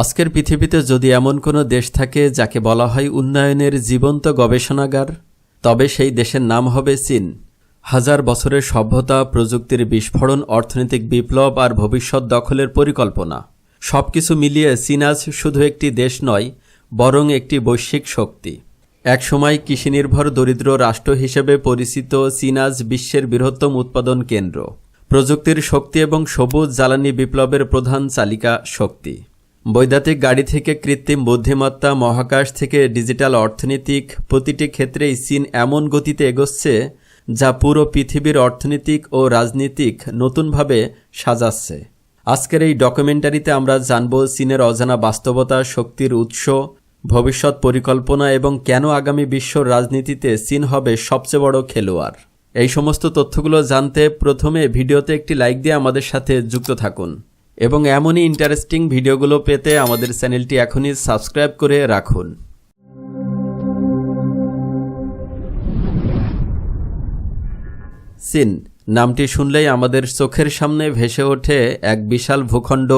আজকের পৃথিবীতে যদি এমন কোনো দেশ থাকে যাকে বলা হয় উন্নয়নের জীবন্ত গবেষণাগার, তবে সেই দেশের নাম হবে চীন। হাজার বছরের সভ্যতা, প্রযুক্তির বিস্ফোরণ, অর্থনৈতিক বিপ্লব আর ভবিষ্যৎ দখলের পরিকল্পনা। সবকিছু মিলিয়ে চীন আজ শুধু একটি দেশ নয়, বরং একটি বৈশ্বিক শক্তি। একসময় কৃষিনির্ভর দরিদ্র রাষ্ট্র হিসেবে পরিচিত চীন আজ বিশ্বের বৃহত্তম উৎপাদন কেন্দ্র। প্রযুক্তির শক্তি এবং সবুজ, জ্বালানি বিপ্লবের প্রধান চালিকা শক্তি। বৈদ্যুতিক গাড়ি থেকে কৃত্রিম বুদ্ধিমত্তা, মহাকাশ থেকে ডিজিটাল অর্থনীতিক প্রতিটি ক্ষেত্রেই চীন এমন গতিতে এগোচ্ছে যা পুরো পৃথিবীর অর্থনৈতিক ও রাজনীতিক নতুনভাবে সাজাচ্ছে। আজকের এই ডকুমেন্টারিতে আমরা জানব চীনের অজানা বাস্তবতা, শক্তির উৎস, ভবিষ্যৎ পরিকল্পনা এবং কেন আগামী বিশ্ব রাজনীতিতে চীন হবে সবচেয়ে বড় খেলোয়াড়। এই সমস্ত তথ্যগুলো জানতে প্রথমে ভিডিওতে একটি লাইক দিয়ে আমাদের সাথে যুক্ত থাকুন। এবং এমনই ইন্টারেস্টিং ভিডিওগুলো পেতে আমাদের চ্যানেলটি এখনই সাবস্ক্রাইব করে রাখুন। চীন নামটি শুনলেই আমাদের চোখের সামনে ভেসে ওঠে এক বিশাল ভূখণ্ড,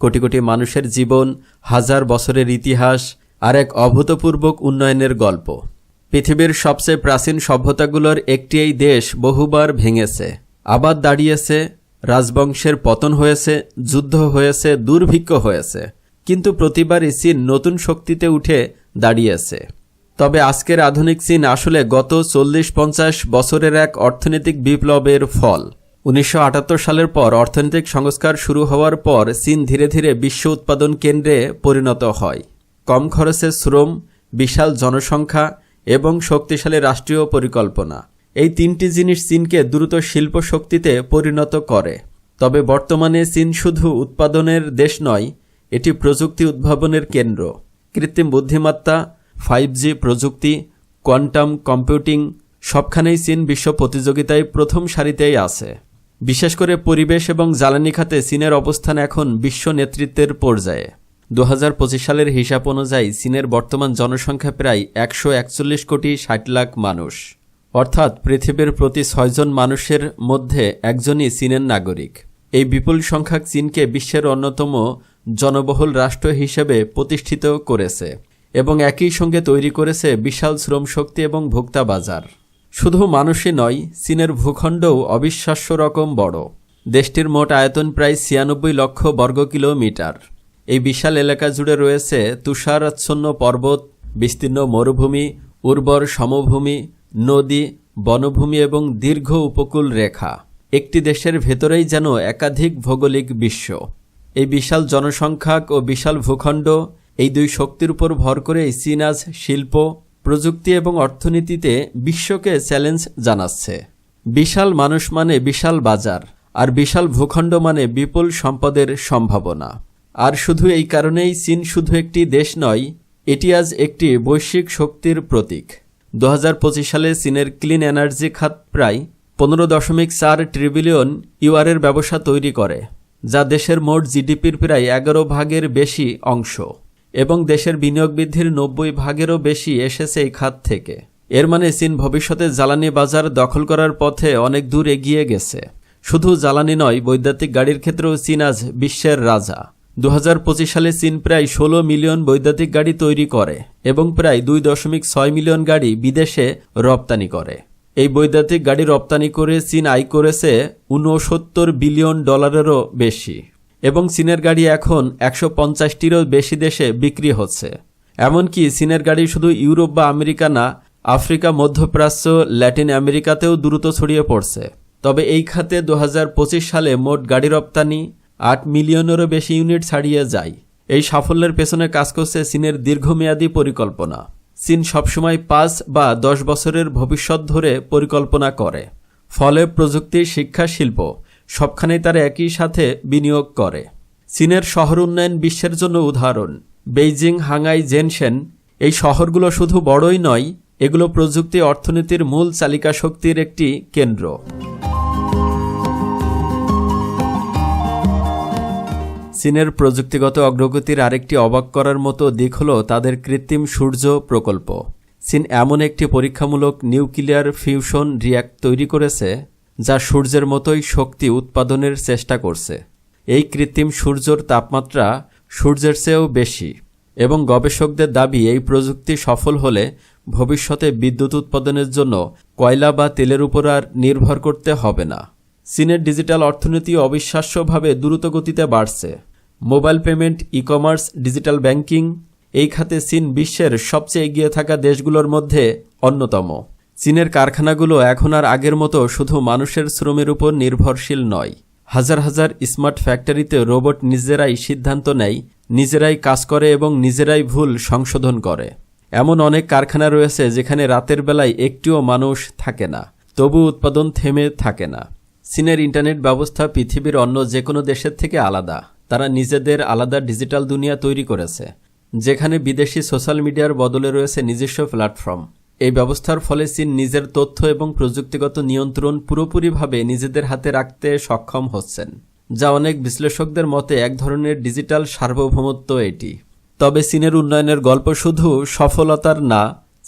কোটি কোটি মানুষের জীবন, হাজার বছরের ইতিহাস, আর এক অভূতপূর্ব উন্নয়নের গল্প। পৃথিবীর সবচেয়ে প্রাচীন সভ্যতাগুলোর একটি এই দেশ বহুবার ভেঙেছে, আবার দাঁড়িয়েছে রাজবংশের পতন হয়েছে, যুদ্ধ হয়েছে, দুর্ভিক্ষ হয়েছে। কিন্তু প্রতিবারই চীন নতুন শক্তিতে উঠে দাঁড়িয়েছে। তবে আজকের আধুনিক চীন আসলে গত চল্লিশ পঞ্চাশ বছরের এক অর্থনৈতিক বিপ্লবের ফল। উনিশশো আটাত্তর সালের পর অর্থনৈতিক সংস্কার শুরু হওয়ার পর চীন ধীরে ধীরে বিশ্ব উৎপাদন কেন্দ্রে পরিণত হয়। কম খরচে শ্রম, বিশাল জনসংখ্যা এবং শক্তিশালী রাষ্ট্রীয় পরিকল্পনা। এই তিনটি জিনিস চীনকে দ্রুত শিল্প শক্তিতে পরিণত করে। তবে বর্তমানে চীন শুধু উৎপাদনের দেশ নয়, এটি প্রযুক্তি উদ্ভাবনের কেন্দ্র। কৃত্রিম বুদ্ধিমত্তা, ফাইভ জি প্রযুক্তি, কোয়ান্টাম কম্পিউটিং, সবখানেই চীন বিশ্ব প্রতিযোগিতায় প্রথম সারিতেই আছে। বিশেষ করে পরিবেশ এবং জ্বালানি খাতে চীনের অবস্থান এখন বিশ্ব নেতৃত্বের পর্যায়ে। দু হাজার পঁচিশ সালের হিসাব অনুযায়ী চীনের বর্তমান জনসংখ্যা প্রায় একশো একচল্লিশ কোটি ষাট লাখ মানুষ। অর্থাৎ পৃথিবীর প্রতি ছয়জন মানুষের মধ্যে একজনই চীনের নাগরিক। এই বিপুল সংখ্যক চীনকে বিশ্বের অন্যতম জনবহুল রাষ্ট্র হিসেবে প্রতিষ্ঠিত করেছে এবং একই সঙ্গে তৈরি করেছে বিশাল শ্রমশক্তি এবং ভোক্তা বাজার। শুধু মানুষই নয়, চীনের ভূখণ্ডও অবিশ্বাস্য রকম বড়। দেশটির মোট আয়তন প্রায় ছিয়ানব্বই লক্ষ বর্গ কিলোমিটার। এই বিশাল এলাকা জুড়ে রয়েছে তুষারাচ্ছন্ন পর্বত, বিস্তীর্ণ মরুভূমি, উর্বর সমভূমি নদী, বনভূমি এবং দীর্ঘ উপকূল রেখা। একটি দেশের ভেতরেই যেন একাধিক ভৌগোলিক বিশ্ব। এই বিশাল জনসংখ্যা ও বিশাল ভূখণ্ড, এই দুই শক্তির উপর ভর করে চীন আজ শিল্প, প্রযুক্তি এবং অর্থনীতিতে বিশ্বকে চ্যালেঞ্জ জানাচ্ছে। বিশাল মানুষ মানে বিশাল বাজার, আর বিশাল ভূখণ্ড মানে বিপুল সম্পদের সম্ভাবনা। আর শুধু এই কারণেই চীন শুধু একটি দেশ নয়, এটি আজ একটি বৈশ্বিক শক্তির প্রতীক। দু হাজার পঁচিশ সালে চীনের ক্লিন এনার্জি খাত প্রায় পনেরো দশমিক চার ট্রিবিলিয়ন ইউআরের ব্যবসা তৈরি করে, যা দেশের মোট জিডিপির প্রায় এগারো ভাগের বেশি অংশ এবং দেশের বিনিয়োগ বৃদ্ধির নব্বই ভাগেরও বেশি এসেছে এই খাত থেকে। এর মানে চীন ভবিষ্যতে জ্বালানি বাজার দখল করার পথে অনেক দূর এগিয়ে গেছে। শুধু জ্বালানি নয়, বৈদ্যুতিক গাড়ির ক্ষেত্রেও চীন আজ বিশ্বের রাজা। দু হাজার পঁচিশ সালে চীন প্রায় ষোলো মিলিয়ন বৈদ্যুতিক গাড়ি তৈরি করে এবং প্রায় দুই দশমিক ছয় মিলিয়ন গাড়ি বিদেশে রপ্তানি করে। এই বৈদ্যুতিক গাড়ি রপ্তানি করে চীন আয় করেছে ঊনসত্তর বিলিয়ন ডলারেরও বেশি এবং চীনের গাড়ি এখন একশো পঞ্চাশটিরও বেশি দেশে বিক্রি হচ্ছে। এমনকি চীনের গাড়ি শুধু ইউরোপ বা আমেরিকা না, আফ্রিকা, মধ্যপ্রাচ্য, ল্যাটিন আমেরিকাতেও দ্রুত ছড়িয়ে পড়ছে। তবে এই খাতে দু হাজার পঁচিশ সালে মোট গাড়ি রপ্তানি আট মিলিয়নেরও বেশি ইউনিট ছাড়িয়ে যায়। এই সাফল্যের পেছনে কাজ করছে চীনের দীর্ঘমেয়াদী পরিকল্পনা। চীন সবসময় পাঁচ বা দশ বছরের ভবিষ্যৎ ধরে পরিকল্পনা করে। ফলে প্রযুক্তি, শিক্ষা, শিল্প সবখানেই তারা একই সাথে বিনিয়োগ করে। চীনের শহর উন্নয়ন বিশ্বের জন্য উদাহরণ। বেইজিং, হাঙ্গাই, জেনশেন এই শহরগুলো শুধু বড়ই নয়, এগুলো প্রযুক্তি, অর্থনীতির মূল চালিকা শক্তির একটি কেন্দ্র। চীনের প্রযুক্তিগত অগ্রগতির আরেকটি অবাক করার মতো দিক হল তাদের কৃত্রিম সূর্য প্রকল্প। চীন এমন একটি পরীক্ষামূলক নিউক্লিয়ার ফিউশন রিয়্যাক্ট তৈরি করেছে, যা সূর্যের মতোই শক্তি উৎপাদনের চেষ্টা করছে। এই কৃত্রিম সূর্যর তাপমাত্রা সূর্যের চেয়েও বেশি, এবং গবেষকদের দাবি এই প্রযুক্তি সফল হলে ভবিষ্যতে বিদ্যুৎ উৎপাদনের জন্য কয়লা বা তেলের উপর আর নির্ভর করতে হবে না। চীনের ডিজিটাল অর্থনীতি অবিশ্বাস্যভাবে দ্রুত গতিতে বাড়ছে। Mobile payment e commerce digital banking এই খাতে চীন বিশ্বের সবচেয়ে এগিয়ে থাকা দেশগুলোর মধ্যে অন্যতম। চীনের কারখানাগুলো এখন আর আগের মতো শুধু মানুষের শ্রমের উপর নির্ভরশীল নয়। হাজার হাজার স্মার্ট ফ্যাক্টরিতে রোবট নিজেরাই সিদ্ধান্ত নেয়, নিজেরাই কাজ করে এবং নিজেরাই ভুল সংশোধন করে। এমন অনেক কারখানা রয়েছে যেখানে রাতের বেলায় একটিও মানুষ থাকে না, তবু উৎপাদন থেমে থাকে না। চীনের ইন্টারনেট ব্যবস্থা পৃথিবীর অন্য যে কোনো দেশের থেকে আলাদা। তারা নিজেদের আলাদা ডিজিটাল দুনিয়া তৈরি করেছে, যেখানে বিদেশি সোশ্যাল মিডিয়ার বদলে রয়েছে নিজস্ব প্ল্যাটফর্ম। এই ব্যবস্থার ফলে চীন নিজের তথ্য এবং প্রযুক্তিগত নিয়ন্ত্রণ পুরোপুরিভাবে নিজেদের হাতে রাখতে সক্ষম হচ্ছেন, যা অনেক বিশ্লেষকদের মতে এক ধরনের ডিজিটাল সার্বভৌমত্ব এটি। তবে চীনের উন্নয়নের গল্প শুধু সফলতার না,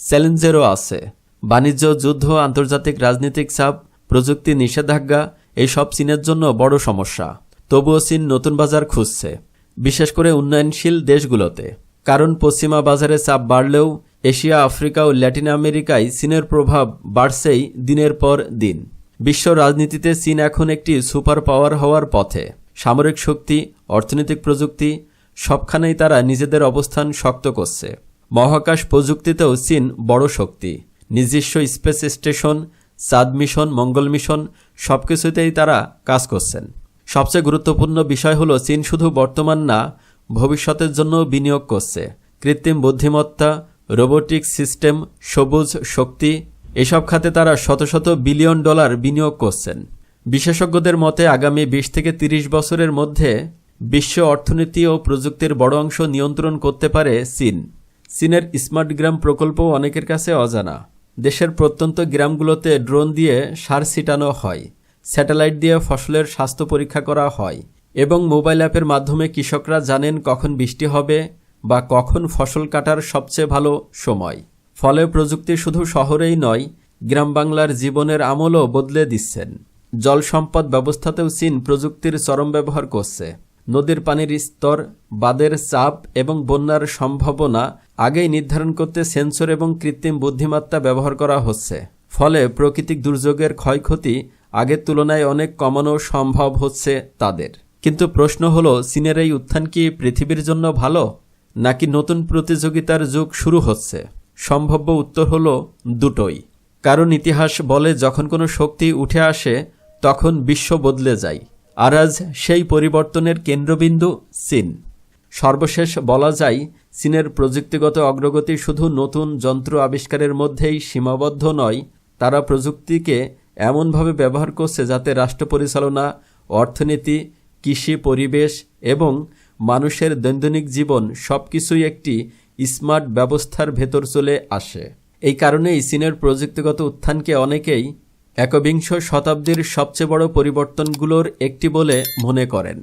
চ্যালেঞ্জেরও আছে। বাণিজ্য, যুদ্ধ, আন্তর্জাতিক রাজনৈতিক চাপ প্রযুক্তি নিষেধাজ্ঞা, এইসব চীনের জন্য বড় সমস্যা। তবুও চীন নতুন বাজার খুঁজছে, বিশেষ করে উন্নয়নশীল দেশগুলোতে। কারণ পশ্চিমা বাজারে চাপ বাড়লেও এশিয়া, আফ্রিকা ও ল্যাটিন আমেরিকায় চীনের প্রভাব বাড়ছেই দিনের পর দিন। বিশ্ব রাজনীতিতে চীন এখন একটি সুপার পাওয়ার হওয়ার পথে। সামরিক শক্তি, অর্থনৈতিক প্রযুক্তি, সবখানেই তারা নিজেদের অবস্থান শক্ত করছে। মহাকাশ প্রযুক্তিতেও চীন বড় শক্তি। নিজস্ব স্পেস স্টেশন চাঁদ মিশন, মঙ্গল মিশন সব কিছুতেই তারা কাজ করছেন। সবচেয়ে গুরুত্বপূর্ণ বিষয় হলো, চীন শুধু বর্তমান না, ভবিষ্যতের জন্য বিনিয়োগ করছে। কৃত্রিম বুদ্ধিমত্তা, রোবোটিক সিস্টেম, সবুজ শক্তি, এসব খাতে তারা শত শত বিলিয়ন ডলার বিনিয়োগ করছেন। বিশেষজ্ঞদের মতে, আগামী বিশ থেকে ৩০ বছরের মধ্যে বিশ্ব অর্থনীতি ও প্রযুক্তির বড় অংশ নিয়ন্ত্রণ করতে পারে চীন। চীনের স্মার্ট গ্রাম প্রকল্পও অনেকের কাছে অজানা। দেশের প্রত্যন্ত গ্রামগুলোতে ড্রোন দিয়ে সার ছিটানো হয়, স্যাটেলাইট দিয়ে ফসলের স্বাস্থ্য পরীক্ষা করা হয় এবং মোবাইল অ্যাপের মাধ্যমে কৃষকরা জানেন কখন বৃষ্টি হবে বা কখন ফসল কাটার সবচেয়ে ভালো সময়। ফলে প্রযুক্তি শুধু শহরেই নয়, গ্রাম বাংলার জীবনের আমলও বদলে দিচ্ছেন। জল সম্পদ ব্যবস্থাতেও চীন প্রযুক্তির চরম ব্যবহার করছে। নদীর পানির স্তর বাদের চাপ এবং বন্যার সম্ভাবনা আগেই নির্ধারণ করতে সেন্সর এবং কৃত্রিম বুদ্ধিমত্তা ব্যবহার করা হচ্ছে। ফলে প্রাকৃতিক দুর্যোগের ক্ষয়ক্ষতি আগের তুলনায় অনেক কমানো সম্ভব হচ্ছে তাদের। কিন্তু প্রশ্ন হলো, চীনের এই উত্থান কি পৃথিবীর জন্য ভালো, নাকি নতুন প্রতিযোগিতার যুগ শুরু হচ্ছে? সম্ভাব্য উত্তর হলো দুটোই। কারণ ইতিহাস বলে, যখন কোনো শক্তি উঠে আসে, তখন বিশ্ব বদলে যায়। আর আজ সেই পরিবর্তনের কেন্দ্রবিন্দু চীন সর্বশেষ বলা যায় চীনের প্রযুক্তিগত অগ্রগতি শুধু নতুন যন্ত্র আবিষ্কারের মধ্যেই সীমাবদ্ধ নয়, তারা প্রযুক্তিকে এমনভাবে ব্যবহার করছে যাতে রাষ্ট্র পরিচালনা, অর্থনীতি, কৃষি, পরিবেশ এবং মানুষের দৈনন্দিন জীবন সব কিছুই একটি স্মার্ট ব্যবস্থার ভেতর চলে আসে। এই কারণেই চীনের প্রযুক্তিগত উত্থানকে অনেকেই একবিংশ শতাব্দীর সবচেয়ে বড় পরিবর্তনগুলোর একটি বলে মনে করেন।